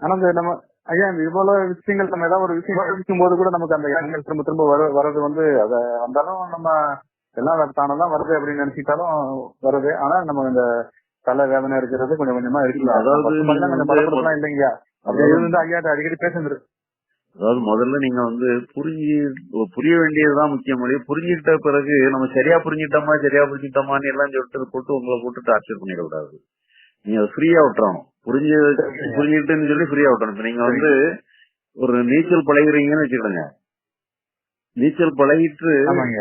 ஆனா இந்த நம்ம ஐயா போல விஷயங்கள் நம்ம ஏதாவது ஒரு விஷயம் யோசிக்கும் போது கூட நமக்கு அந்த எண்ணங்கள் திரும்ப திரும்ப வர வர்றது வந்து அத வந்தாலும் நம்ம எல்லாம் தானதான் வருது அப்படின்னு நினைச்சிட்டாலும் வருது. ஆனா நம்ம இந்த தலை வேதனை இருக்கிறது கொஞ்சம் கொஞ்சமா இருக்கு. அதாவது first நீங்க கொஞ்சம் வந்து படப்படலாம் இல்லைங்க அப்படியே இருந்து ஐயாட்ட அடிக்கடி பேசுறது அதாவது முதல்ல நீங்க வந்து புரிஞ்சு புரிய வேண்டியதுதான் முக்கியம் மொழி புரிஞ்சுக்கிட்ட பிறகு நம்ம சரியா புரிஞ்சுட்டோமா சரியா புரிஞ்சுட்டோமான்னு எல்லாம் சொல்லிட்டு போட்டு உங்களை போட்டு டார்ச்சர் பண்ணிடக்கூடாது. நீங்க ஃப்ரீயா விட்டுறணும். புரிஞ்சு புரிஞ்சுக்கிட்டுன்னு சொல்லி ஃப்ரீயா விட்டுறணும். இப்ப நீங்க வந்து ஒரு நீச்சல் பழகுறீங்கன்னு வச்சுக்கிடுங்க நீச்சல் பழகிட்டு.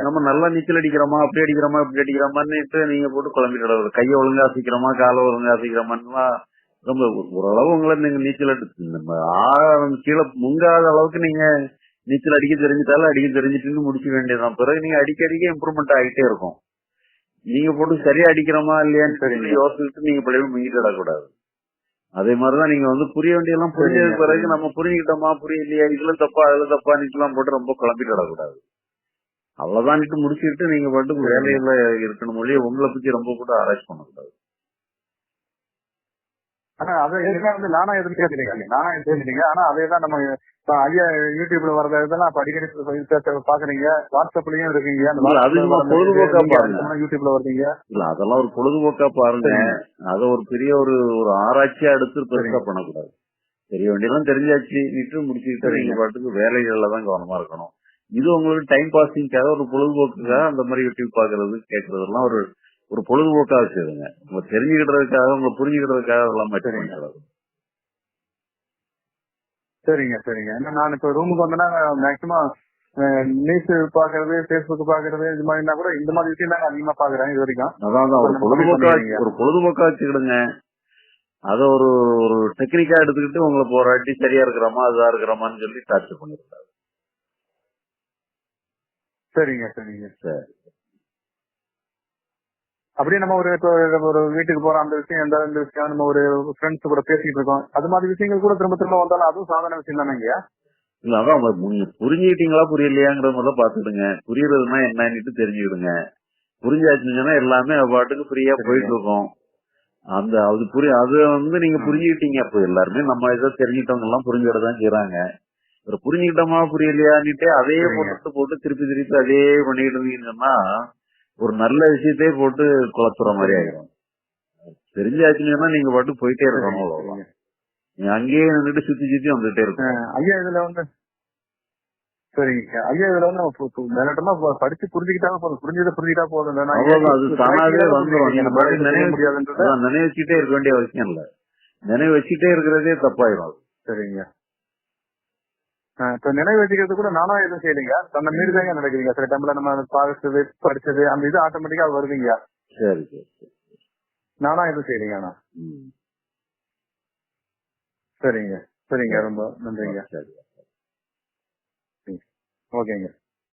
நம்ம நல்லா நீச்சல் அடிக்கிறோமா அப்படி அடிக்கிறோமா இப்படி அடிக்கிறோமான்னுட்டு நீங்க போட்டு குழம்பிட்டு கையை ஒழுங்கா அசைக்கிறோமா காலை ஒழுங்கா அசைக்கிறோமான்லாம் ரொம்ப ஒரு- ஓரளவு உங்களை நீங்க நீச்சல் அடி நம்ம ஆழ கீழே முங்காத அளவுக்கு நீங்க நீச்சல் அடிக்க தெரிஞ்சுட்டாலும் அடிக்க தெரிஞ்சுட்டு முடிக்க வேண்டியதுதான். பிறகு நீங்க அடிக்க அடிக்க இம்ப்ரூவ்மெண்ட் ஆகிட்டே இருக்கும். நீங்க போட்டு சரியா அடிக்கிறோமா இல்லையான்னு சொல்லி யோசிச்சுட்டு நீங்க பழைய முங்கிட்டு விடக்கூடாது அதே மாதிரிதான் நீங்க வந்து புரிய வேண்டியதெல்லாம் புரிஞ்சதுக்கு. பிறகு நம்ம புரிஞ்சுக்கிட்டோமா புரியலையா இதுல தப்பா அதுல தப்பா நீச்சலாம் போட்டு ரொம்ப குழம்பிட்டு விடக்கூடாது அவ்வளவுதான் முடிச்சுட்டு நீங்க பாட்டுக்கு வேலையில இருக்கணும் மொழியை உங்களை பத்தி ரொம்ப கூட ஆராய்ச்சி பண்ணக்கூடாது. ஆனா அதை ஏற்கனவே வந்து நானா எதுவும் கேட்டுட்டீங்க நானா தெரிஞ்சுட்டீங்க ஆனா அதே தான் நம்ம ஐயா யூடியூப்ல வரத இதெல்லாம் அடிக்கடி பாக்குறீங்க. வாட்ஸ்அப்லயும் இருக்கீங்க. யூடியூப்ல வர்றீங்க. இல்ல அதெல்லாம் ஒரு பொழுதுபோக்கா பாருங்க. அத ஒரு பெரிய ஒரு ஒரு ஆராய்ச்சியா எடுத்து பெருசா. பண்ணக்கூடாது. தெரிய வேண்டியதெல்லாம் தெரிஞ்சாச்சு. நீட்டு முடிச்சுக்கிட்டு. நீங்க பாட்டுக்கு வேலைகள்ல தான் கவனமா இருக்கணும். இது உங்களுக்கு டைம் பாசிங்காக ஒரு பொழுதுபோக்குக்காக அந்த மாதிரி யூடியூப் பாக்குறது கேட்கறதெல்லாம் ஒரு ஒரு பொழுதுபோக்கா வச்சுருங்க உங்க தெரிஞ்சுக்கிட்டதுக்காக உங்க புரிஞ்சுக்கிட்டதுக்காக அதெல்லாம் மட்டும் சரிங்க. சரிங்க சரிங்க. ஏன்னா நான் இப்ப ரூமுக்கு வந்தேன்னா மேக்சிமம் நியூஸ் பாக்குறது பேஸ்புக் பாக்குறது இது மாதிரினா கூட இந்த மாதிரி விஷயம் தான் நான் அதிகமா பாக்குறேன் இது வரைக்கும். அதான் ஒரு பொழுதுபோக்கா. ஒரு பொழுதுபோக்கா வச்சுக்கிடுங்க. அத ஒரு ஒரு டெக்னிக்கா எடுத்துக்கிட்டு உங்களை போராட்டி சரியா இருக்கிறோமா அதா இருக்கிறோமான்னு சொல்லி டார்ச்சர் பண்ணிருக்காரு சரிங்க சரிங்க. சரி. அப்படியே நம்ம ஒரு இப்போ ஒரு வீட்டுக்கு போறோம் அந்த விஷயம் எந்த இந்த விஷயம் நம்ம ஒரு ஃப்ரெண்ட்ஸ் கூட பேசிட்டு இருக்கோம். அது மாதிரி விஷயங்கள் கூட திரும்ப திரும்ப வந்தாலும் அதுவும் சாதாரண விஷயம் தானேங்க இல்ல அதான் நீங்க புரிஞ்சுக்கிட்டீங்களா புரியலையாங்கிற முதல்ல பாத்துடுங்க புரியுறதுன்னா என்னன்னு தெரிஞ்சுக்கிடுங்க. புரிஞ்சாச்சுன்னா எல்லாமே அது பாட்டுக்கு ஃப்ரீயா. போயிட்டு இருக்கும் அந்த அது புரிய அது வந்து நீங்க. புரிஞ்சுக்கிட்டீங்க. அப்ப எல்லாருமே நம்ம இதை தெரிஞ்சுக்கிட்டவங்க எல்லாம் புரிஞ்சுக்கிட்டு தான் செய்யறாங்க ஒரு புரிஞ்சுக்கிட்டோமா புரியலையான்னுட்டு சரிங்க. போட்டு போட்டு திருப்பி திருப்பி அதே பண்ணிட்டு இருந்தீங்கன்னு ஒரு நல்ல விஷயத்தையே போட்டு குழப்புற மாதிரி ஆயிடும் தெரிஞ்சாச்சுன்னா நீங்க பாட்டு போயிட்டே இருக்கணும் அவ்வளவுதான். நீங்க அங்கேயே நின்றுட்டு சுத்தி சுத்தி வந்துட்டே இருக்கும். ஐயா இதுல வந்து சரிங்க ஐயா இதுல வந்து மேலோட்டமா படிச்சு புரிஞ்சுக்கிட்டா போதும். புரிஞ்சதை புரிஞ்சுக்கிட்டா போதும். அது தானாவே செய்ய நினைவு முடியாதுன்றத நினைவு வச்சுட்டே இருக்க வேண்டிய அவசியம் இல்ல. நினைவு வச்சுட்டே இருக்கிறதே தப்பாயிரும். சரிங்க. இப்ப நினைவு வச்சுக்கிறது கூட நானா எதுவும் செய்யலைங்க. தன்னை மீறி தாங்க நடக்குதுங்க சில டைம்ல நம்ம பார்த்தது படிச்சது அந்த இது ஆட்டோமேட்டிக்கா வருதுங்க. சரி சரி நானா எதுவும் செய்யலைங்க ஆனா. சரிங்க. சரிங்க ரொம்ப நன்றிங்க. சரி ஓகேங்க.